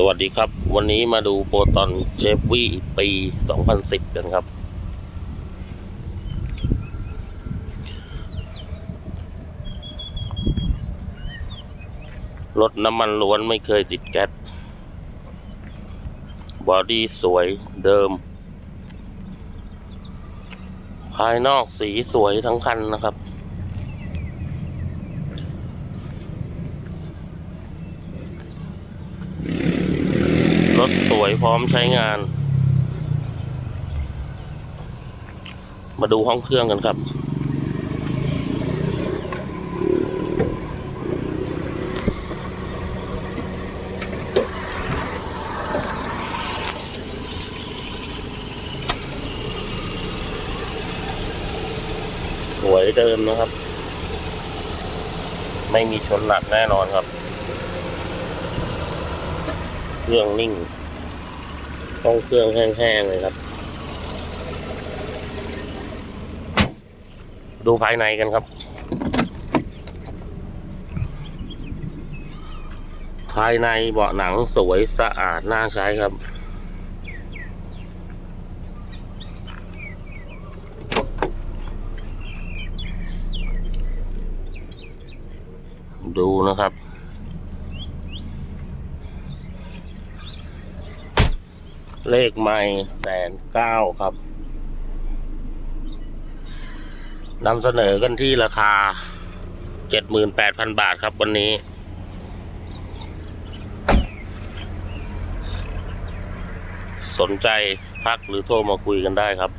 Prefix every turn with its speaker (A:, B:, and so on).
A: สวัสดีครับ วันนี้มาดูโปรตอนเชฟวี่ปี 2010 กันครับ รถน้ำมันล้วนไม่เคยติดแก๊สบอดี้สวยเดิม ภายนอกสีสวยทั้งคันนะครับ ถสวยพร้อมใช้งาน มาดูห้องเครื่องกันครับสวยเดิมนะครับ ไม่มีชนหนักแน่นอนครับเครื่องนิ่ง ต้องเครื่องแห้งๆเลยครับ ดูภายในกันครับ ภายในเบาะหนังสวยสะอาดน่าใช้ครับดูนะครับ เลขไม่แสนเก้าครับนำเสนอกันที่ราคาเจ็ดหมื่นแปดพันบาทครับวันนี้ สนใจพักหรือโทรมาคุยกันได้ครับ